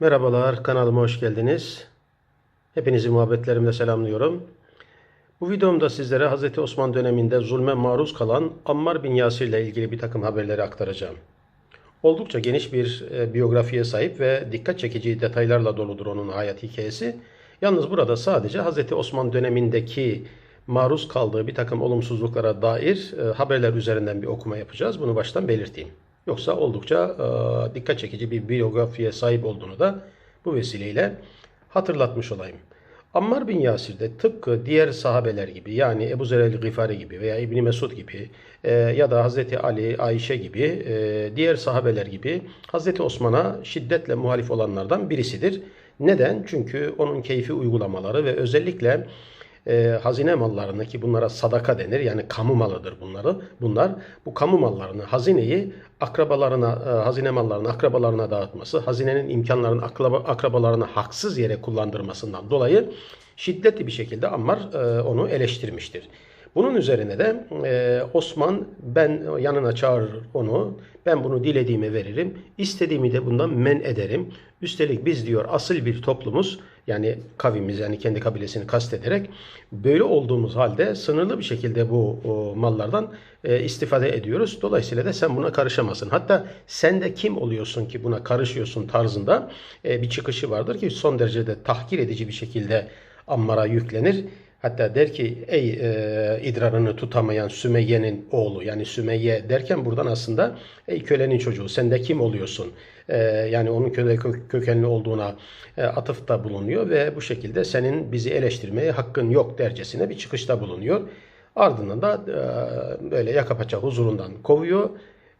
Merhabalar, kanalıma hoş geldiniz. Hepinizi muhabbetlerimle selamlıyorum. Bu videomda sizlere Hz. Osman döneminde zulme maruz kalan Ammar bin Yasir ile ilgili bir takım haberleri aktaracağım. Oldukça geniş bir e, biyografiye sahip ve dikkat çekici detaylarla doludur onun hayat hikayesi. Yalnız burada sadece Hz. Osman dönemindeki maruz kaldığı bir takım olumsuzluklara dair e, haberler üzerinden bir okuma yapacağız. Bunu baştan belirteyim. Yoksa oldukça e, dikkat çekici bir biyografiye sahip olduğunu da bu vesileyle hatırlatmış olayım. Ammar bin Yasir de tıpkı diğer sahabeler gibi yani Ebu Zer el-Gıfari gibi veya İbni Mesud gibi e, ya da Hazreti Ali, Ayşe gibi e, diğer sahabeler gibi Hazreti Osman'a şiddetle muhalif olanlardan birisidir. Neden? Çünkü onun keyfi uygulamaları ve özellikle e, hazine mallarını ki bunlara sadaka denir yani kamu malıdır bunları. Bunlar bu kamu mallarını, hazineyi akrabalarına, e, hazine mallarını akrabalarına dağıtması, hazinenin imkanlarını akraba, akrabalarına haksız yere kullandırmasından dolayı şiddetli bir şekilde Ammar e, onu eleştirmiştir. Bunun üzerine de e, Osman ben yanına çağırır onu. Ben bunu dilediğime veririm. istediğimi de bundan men ederim. Üstelik biz diyor asıl bir toplumuz yani kavimiz yani kendi kabilesini kastederek böyle olduğumuz halde sınırlı bir şekilde bu o, mallardan e, istifade ediyoruz. Dolayısıyla da sen buna karışamazsın. Hatta sen de kim oluyorsun ki buna karışıyorsun tarzında e, bir çıkışı vardır ki son derecede tahkir edici bir şekilde Ammar'a yüklenir. Hatta der ki ey e, idrarını tutamayan Sümeyye'nin oğlu yani Sümeyye derken buradan aslında ey kölenin çocuğu sen de kim oluyorsun? E, yani onun köle kökenli olduğuna e, atıfta bulunuyor ve bu şekilde senin bizi eleştirmeye hakkın yok dercesine bir çıkışta bulunuyor. Ardından da e, böyle yaka paça huzurundan kovuyor.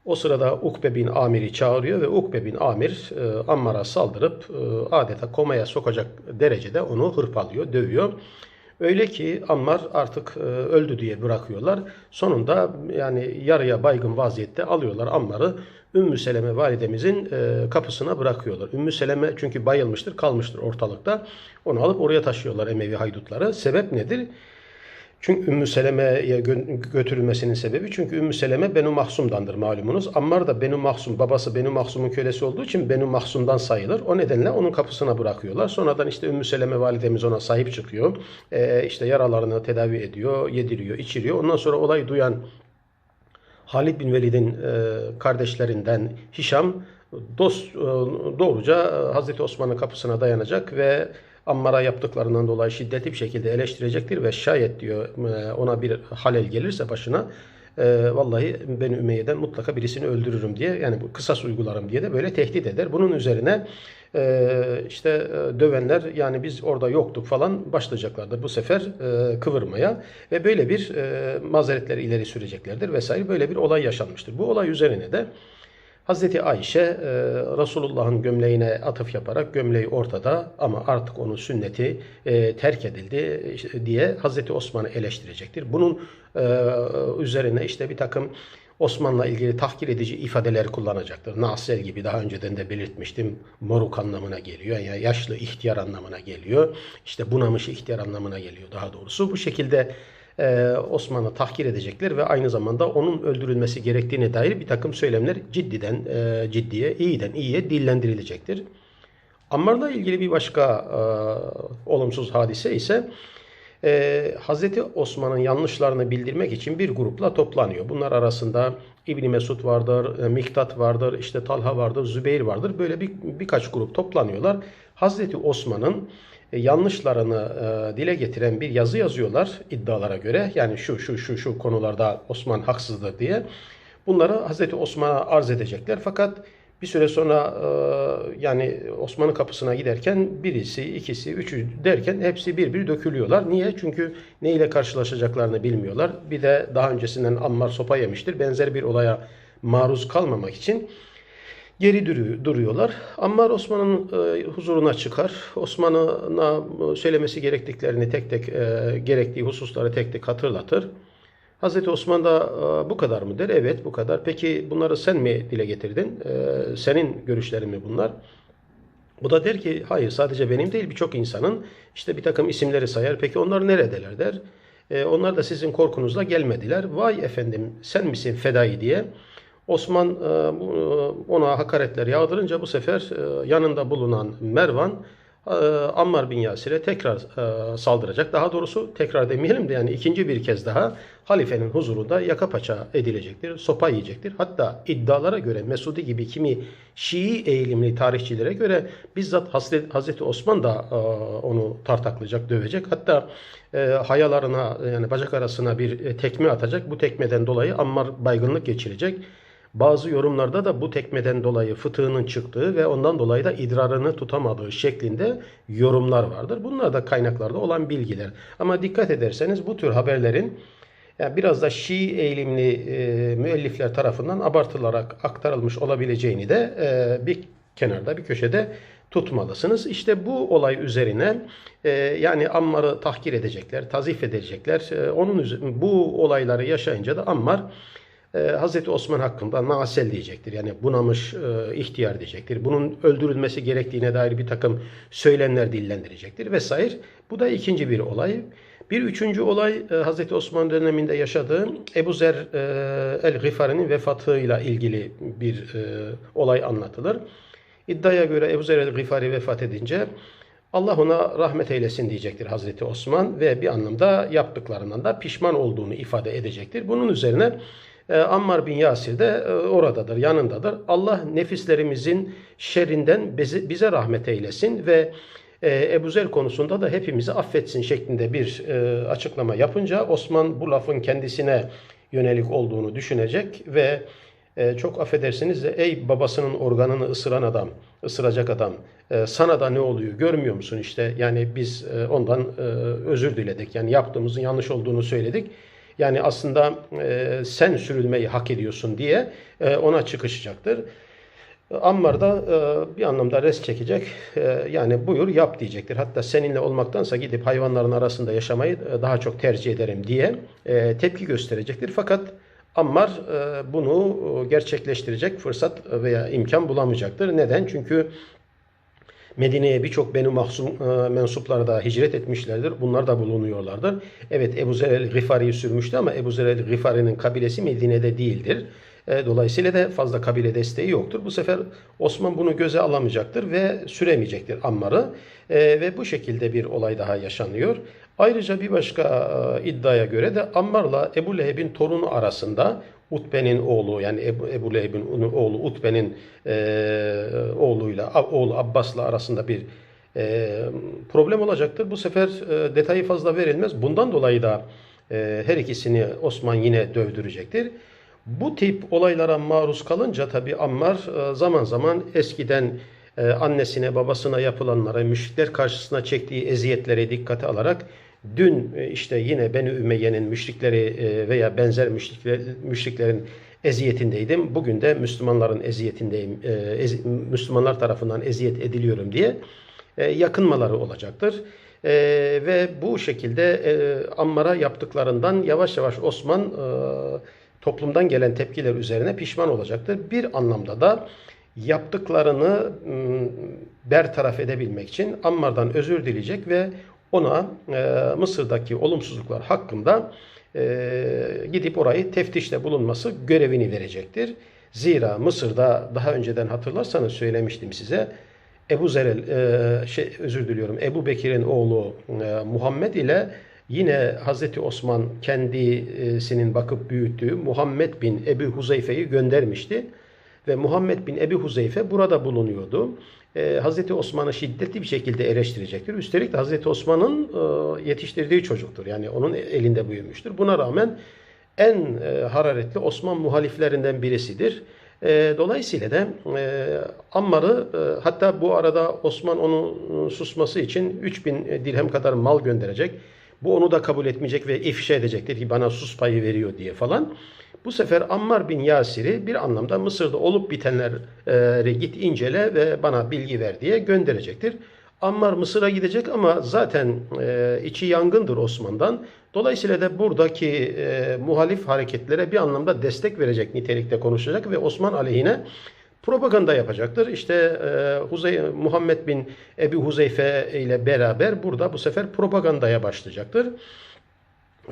O sırada Ukbe bin Amir'i çağırıyor ve Ukbe bin Amir e, Ammar'a saldırıp e, adeta komaya sokacak derecede onu hırpalıyor, dövüyor. Öyle ki Ammar artık e, öldü diye bırakıyorlar. Sonunda yani yarıya baygın vaziyette alıyorlar Ammar'ı Ümmü Seleme validemizin e, kapısına bırakıyorlar. Ümmü Seleme çünkü bayılmıştır, kalmıştır ortalıkta. Onu alıp oraya taşıyorlar Emevi haydutları. Sebep nedir? Çünkü Ümmü Seleme'ye götürülmesinin sebebi çünkü Ümmü Seleme Benu Mahsum'dandır malumunuz. Ammar da Benu Mahsum, babası Benu Mahsum'un kölesi olduğu için Benu Mahsum'dan sayılır. O nedenle onun kapısına bırakıyorlar. Sonradan işte Ümmü Seleme validemiz ona sahip çıkıyor. Ee, işte yaralarını tedavi ediyor, yediriyor, içiriyor. Ondan sonra olay duyan Halid bin Velid'in e, kardeşlerinden Hişam dost e, doğruca Hazreti Osman'ın kapısına dayanacak ve Ammar'a yaptıklarından dolayı şiddetli bir şekilde eleştirecektir ve şayet diyor e, ona bir halel gelirse başına e, vallahi ben Ümeyye'den mutlaka birisini öldürürüm diye yani bu kısas uygularım diye de böyle tehdit eder. Bunun üzerine e, işte e, dövenler yani biz orada yoktuk falan başlayacaklardır bu sefer kıvırmaya ve böyle bir e, mazeretleri ileri süreceklerdir vesaire böyle bir olay yaşanmıştır. Bu olay üzerine de Hazreti Ayşe e, Resulullah'ın gömleğine atıf yaparak gömleği ortada ama artık onun sünneti e, terk edildi diye Hazreti Osman'ı eleştirecektir. Bunun e, üzerine işte bir takım Osman'la ilgili tahkir edici ifadeler kullanacaktır. Nasel gibi daha önceden de belirtmiştim. Moruk anlamına geliyor. Yani yaşlı ihtiyar anlamına geliyor. İşte bunamış ihtiyar anlamına geliyor daha doğrusu. Bu şekilde e, Osman'ı tahkir edecekler ve aynı zamanda onun öldürülmesi gerektiğine dair bir takım söylemler ciddiden e, ciddiye, iyiden iyiye dillendirilecektir. Ammar'la ilgili bir başka e, olumsuz hadise ise e, Hz. Osman'ın yanlışlarını bildirmek için bir grupla toplanıyor. Bunlar arasında İbni Mesud vardır, e, Miktat vardır, işte Talha vardır, Zübeyir vardır. Böyle bir, birkaç grup toplanıyorlar. Hazreti Osman'ın yanlışlarını e, dile getiren bir yazı yazıyorlar iddialara göre. Yani şu şu şu şu konularda Osman haksızdır diye. Bunları Hazreti Osman'a arz edecekler. Fakat bir süre sonra e, yani Osman'ın kapısına giderken birisi, ikisi, üçü derken hepsi bir bir dökülüyorlar. Niye? Çünkü ne ile karşılaşacaklarını bilmiyorlar. Bir de daha öncesinden Ammar sopa yemiştir. Benzer bir olaya maruz kalmamak için geri duruyorlar. Ammar Osman'ın e, huzuruna çıkar. Osman'a e, söylemesi gerektiklerini tek tek e, gerektiği hususları tek tek hatırlatır. Hazreti Osman da bu kadar mı der? Evet bu kadar. Peki bunları sen mi dile getirdin? Senin görüşlerin mi bunlar? Bu da der ki hayır sadece benim değil birçok insanın işte bir takım isimleri sayar. Peki onlar neredeler der. Onlar da sizin korkunuzla gelmediler. Vay efendim sen misin fedai diye Osman e, bu- ona hakaretler yağdırınca bu sefer e, yanında bulunan Mervan e, Ammar bin Yasir'e tekrar e, saldıracak. Daha doğrusu tekrar demeyelim de yani ikinci bir kez daha halifenin huzurunda yaka paça edilecektir. Sopa yiyecektir. Hatta iddialara göre Mesudi gibi kimi Şii eğilimli tarihçilere göre bizzat Hazreti, Osman da e, onu tartaklayacak, dövecek. Hatta e, hayalarına yani bacak arasına bir e, tekme atacak. Bu tekmeden dolayı Ammar baygınlık geçirecek. Bazı yorumlarda da bu tekmeden dolayı fıtığının çıktığı ve ondan dolayı da idrarını tutamadığı şeklinde yorumlar vardır. Bunlar da kaynaklarda olan bilgiler. Ama dikkat ederseniz bu tür haberlerin yani biraz da Şii eğilimli e, müellifler tarafından abartılarak aktarılmış olabileceğini de e, bir kenarda bir köşede tutmalısınız. İşte bu olay üzerine e, yani Ammar'ı tahkir edecekler, tazif edecekler. E, onun bu olayları yaşayınca da Ammar e, Hazreti Osman hakkında naasel diyecektir. Yani bunamış e, ihtiyar diyecektir. Bunun öldürülmesi gerektiğine dair bir takım söylemler dillendirecektir vesaire. Bu da ikinci bir olay. Bir üçüncü olay e, Hazreti Osman döneminde yaşadığı Ebu Zer e, el-Gıfari'nin vefatıyla ilgili bir e, olay anlatılır. İddiaya göre Ebu Zer el-Gıfari vefat edince Allah ona rahmet eylesin diyecektir Hazreti Osman ve bir anlamda yaptıklarından da pişman olduğunu ifade edecektir. Bunun üzerine e, Ammar bin Yasir de e, oradadır, yanındadır. Allah nefislerimizin şerrinden bize, rahmet eylesin ve e, Ebu Zer konusunda da hepimizi affetsin şeklinde bir e, açıklama yapınca Osman bu lafın kendisine yönelik olduğunu düşünecek ve e, çok affedersiniz de ey babasının organını ısıran adam, ısıracak adam sana da ne oluyor görmüyor musun işte yani biz ondan özür diledik yani yaptığımızın yanlış olduğunu söyledik. Yani aslında e, sen sürülmeyi hak ediyorsun diye e, ona çıkışacaktır. Ammar da e, bir anlamda res çekecek. E, yani buyur yap diyecektir. Hatta seninle olmaktansa gidip hayvanların arasında yaşamayı e, daha çok tercih ederim diye e, tepki gösterecektir. Fakat Ammar e, bunu e, gerçekleştirecek fırsat veya imkan bulamayacaktır. Neden? Çünkü Medine'ye birçok Benu Mahsum e, mensupları da hicret etmişlerdir. Bunlar da bulunuyorlardır. Evet Ebu Zer el-Gıfari'yi sürmüştü ama Ebu Zer el-Gıfari'nin kabilesi Medine'de değildir. E, dolayısıyla da fazla kabile desteği yoktur. Bu sefer Osman bunu göze alamayacaktır ve süremeyecektir Ammar'ı. E, ve bu şekilde bir olay daha yaşanıyor. Ayrıca bir başka e, iddiaya göre de Ammar'la Ebu Leheb'in torunu arasında Utbe'nin oğlu yani Ebu, Ebu Leheb'in oğlu Utbe'nin e, oğluyla oğlu Abbas'la arasında bir e, problem olacaktır. Bu sefer e, detayı fazla verilmez. Bundan dolayı da e, her ikisini Osman yine dövdürecektir. Bu tip olaylara maruz kalınca tabi Ammar e, zaman zaman eskiden e, annesine babasına yapılanlara müşrikler karşısına çektiği eziyetlere dikkate alarak dün e, işte yine Beni Ümeyye'nin müşrikleri veya benzer müşrikler, müşriklerin eziyetindeydim. Bugün de Müslümanların eziyetindeyim. Müslümanlar tarafından eziyet ediliyorum diye yakınmaları olacaktır. ve bu şekilde Ammar'a yaptıklarından yavaş yavaş Osman toplumdan gelen tepkiler üzerine pişman olacaktır. Bir anlamda da yaptıklarını bertaraf edebilmek için Ammar'dan özür dileyecek ve ona e, Mısır'daki olumsuzluklar hakkında e, gidip orayı teftişte bulunması görevini verecektir. Zira Mısır'da daha önceden hatırlarsanız söylemiştim size Ebu Zerel, e, şey, özür diliyorum Ebu Bekir'in oğlu e, Muhammed ile Yine Hazreti Osman kendisinin bakıp büyüttüğü Muhammed bin Ebu Huzeyfe'yi göndermişti. Ve Muhammed bin Ebu Huzeyfe burada bulunuyordu. Ee, Hazreti Osman'ı şiddetli bir şekilde eleştirecektir. Üstelik de Hazreti Osman'ın e, yetiştirdiği çocuktur. Yani onun elinde büyümüştür. Buna rağmen en e, hararetli Osman muhaliflerinden birisidir. E, dolayısıyla da e, Ammar'ı e, hatta bu arada Osman onun susması için 3000 dirhem kadar mal gönderecek. Bu onu da kabul etmeyecek ve ifşa edecektir ki bana sus payı veriyor diye falan. Bu sefer Ammar bin Yasir'i bir anlamda Mısır'da olup bitenleri git incele ve bana bilgi ver diye gönderecektir. Ammar Mısır'a gidecek ama zaten e, içi yangındır Osman'dan. Dolayısıyla da buradaki e, muhalif hareketlere bir anlamda destek verecek nitelikte konuşacak ve Osman aleyhine propaganda yapacaktır. İşte e, Huzey, Muhammed bin Ebi Huzeyfe ile beraber burada bu sefer propagandaya başlayacaktır.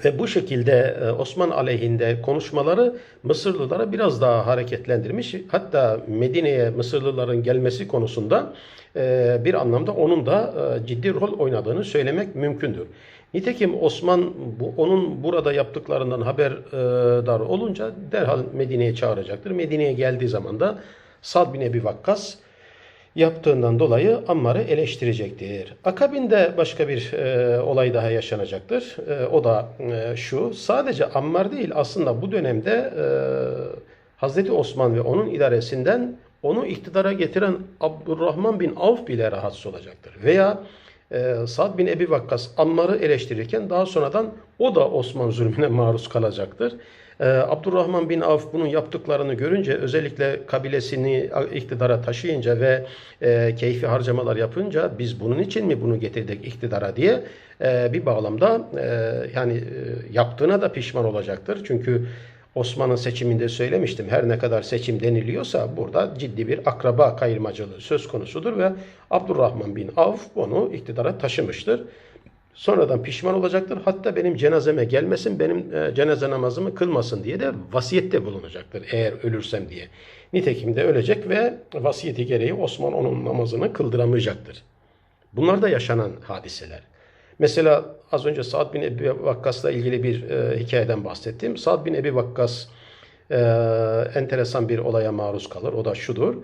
Ve bu şekilde e, Osman aleyhinde konuşmaları Mısırlılara biraz daha hareketlendirmiş. Hatta Medine'ye Mısırlıların gelmesi konusunda e, bir anlamda onun da e, ciddi rol oynadığını söylemek mümkündür. Nitekim Osman bu, onun burada yaptıklarından haberdar olunca derhal Medine'ye çağıracaktır. Medine'ye geldiği zaman da Sad bin Ebi Vakkas yaptığından dolayı Ammar'ı eleştirecektir. Akabinde başka bir e, olay daha yaşanacaktır. E, o da e, şu, sadece Ammar değil aslında bu dönemde e, Hazreti Osman ve onun idaresinden onu iktidara getiren Abdurrahman bin Avf bile rahatsız olacaktır. Veya e, Sad bin Ebi Vakkas Ammar'ı eleştirirken daha sonradan o da Osman zulmüne maruz kalacaktır. Ee, Abdurrahman bin Avf bunun yaptıklarını görünce özellikle kabilesini iktidara taşıyınca ve e, keyfi harcamalar yapınca biz bunun için mi bunu getirdik iktidara diye e, bir bağlamda e, yani e, yaptığına da pişman olacaktır. Çünkü Osman'ın seçiminde söylemiştim. Her ne kadar seçim deniliyorsa burada ciddi bir akraba kayırmacılığı söz konusudur ve Abdurrahman bin Avf onu iktidara taşımıştır. Sonradan pişman olacaktır. Hatta benim cenazeme gelmesin, benim e, cenaze namazımı kılmasın diye de vasiyette bulunacaktır eğer ölürsem diye. Nitekim de ölecek ve vasiyeti gereği Osman onun namazını kıldıramayacaktır. Bunlar da yaşanan hadiseler. Mesela az önce Sa'd bin Ebi Vakkas'la ilgili bir e, hikayeden bahsettim. Sa'd bin Ebi Vakkas e, enteresan bir olaya maruz kalır. O da şudur.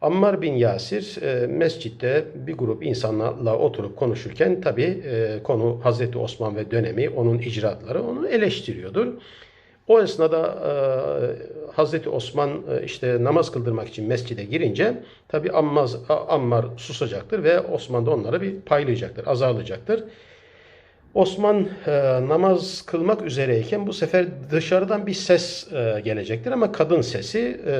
Ammar bin Yasir e, mescitte bir grup insanlarla oturup konuşurken tabi e, konu Hazreti Osman ve dönemi, onun icraatları onu eleştiriyordur. O esnada e, Hazreti Osman e, işte namaz kıldırmak için mescide girince tabi Ammar, Ammar susacaktır ve Osman da onları bir paylayacaktır, azarlayacaktır. Osman e, namaz kılmak üzereyken bu sefer dışarıdan bir ses e, gelecektir ama kadın sesi e,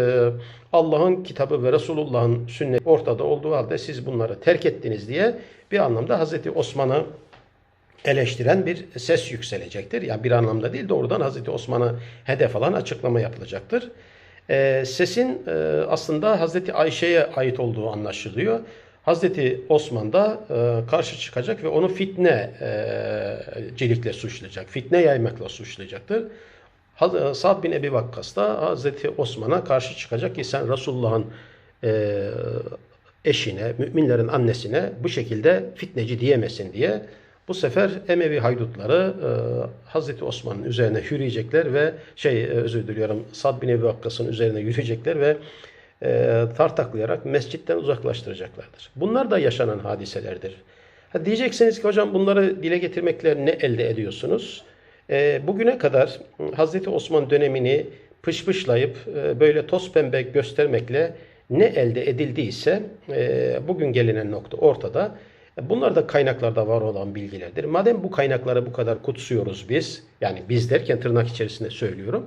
Allah'ın kitabı ve Resulullah'ın sünneti ortada olduğu halde siz bunları terk ettiniz diye bir anlamda Hazreti Osman'ı eleştiren bir ses yükselecektir. Yani bir anlamda değil doğrudan Hazreti Osman'a hedef alan açıklama yapılacaktır. E, sesin e, aslında Hazreti Ayşe'ye ait olduğu anlaşılıyor. Hazreti Osman da e, karşı çıkacak ve onu fitne e, suçlayacak. Fitne yaymakla suçlayacaktır. E, Sa'd bin Ebi Vakkas da Hazreti Osman'a karşı çıkacak ki sen Resulullah'ın e, eşine, müminlerin annesine bu şekilde fitneci diyemesin diye bu sefer Emevi haydutları e, Hazreti Osman'ın üzerine yürüyecekler ve şey e, özür diliyorum Sad bin Ebi Vakkas'ın üzerine yürüyecekler ve e, tartaklayarak mescitten uzaklaştıracaklardır. Bunlar da yaşanan hadiselerdir. Ha, diyeceksiniz ki hocam bunları dile getirmekle ne elde ediyorsunuz? E, bugüne kadar Hazreti Osman dönemini pışpışlayıp e, böyle toz pembe göstermekle ne elde edildiyse e, bugün gelinen nokta ortada. Bunlar da kaynaklarda var olan bilgilerdir. Madem bu kaynakları bu kadar kutsuyoruz biz, yani biz derken tırnak içerisinde söylüyorum.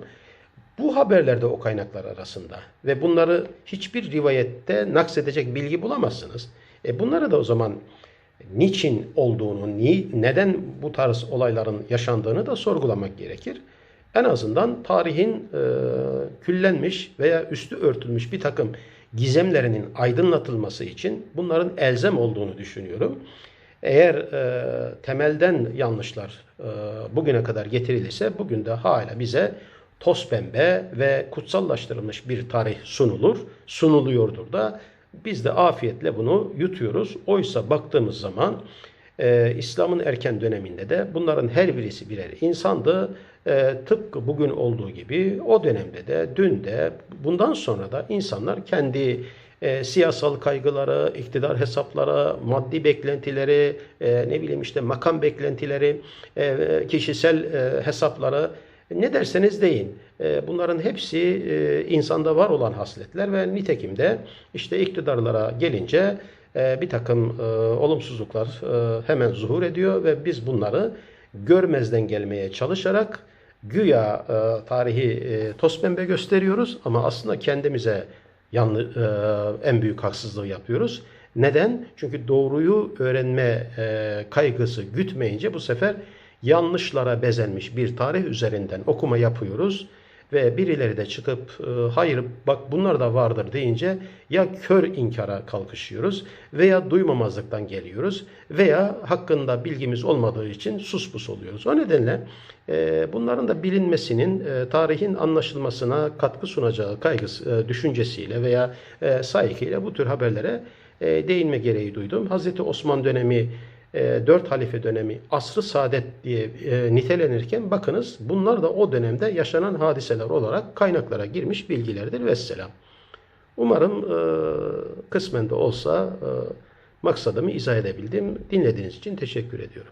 Bu haberlerde o kaynaklar arasında ve bunları hiçbir rivayette naksedecek bilgi bulamazsınız. E bunları da o zaman niçin olduğunu, ni, neden bu tarz olayların yaşandığını da sorgulamak gerekir. En azından tarihin e, küllenmiş veya üstü örtülmüş bir takım gizemlerinin aydınlatılması için bunların elzem olduğunu düşünüyorum. Eğer e, temelden yanlışlar e, bugüne kadar getirilirse bugün de hala bize toz pembe ve kutsallaştırılmış bir tarih sunulur, sunuluyordur da biz de afiyetle bunu yutuyoruz. Oysa baktığımız zaman e, İslam'ın erken döneminde de bunların her birisi birer insandı. E, tıpkı bugün olduğu gibi o dönemde de, dün de, bundan sonra da insanlar kendi e, siyasal kaygıları, iktidar hesapları, maddi beklentileri, e, ne bileyim işte makam beklentileri, e, kişisel e, hesapları ne derseniz deyin. E, bunların hepsi e, insanda var olan hasletler ve nitekim de işte iktidarlara gelince e, bir takım olumsuzluklar hemen zuhur ediyor ve biz bunları görmezden gelmeye çalışarak güya tarihi toz pembe gösteriyoruz ama aslında kendimize yanlı, en büyük haksızlığı yapıyoruz. Neden? Çünkü doğruyu öğrenme kaygısı gütmeyince bu sefer yanlışlara bezenmiş bir tarih üzerinden okuma yapıyoruz ve birileri de çıkıp e, hayır bak bunlar da vardır deyince ya kör inkara kalkışıyoruz veya duymamazlıktan geliyoruz veya hakkında bilgimiz olmadığı için suspus oluyoruz. O nedenle e, bunların da bilinmesinin e, tarihin anlaşılmasına katkı sunacağı kaygısı, düşüncesiyle veya saygıyla bu tür haberlere değinme gereği duydum. Hazreti Osman dönemi dört halife dönemi asrı saadet diye e, nitelenirken bakınız bunlar da o dönemde yaşanan hadiseler olarak kaynaklara girmiş bilgilerdir vesselam. Umarım e, kısmen de olsa e, maksadımı izah edebildim. Dinlediğiniz için teşekkür ediyorum.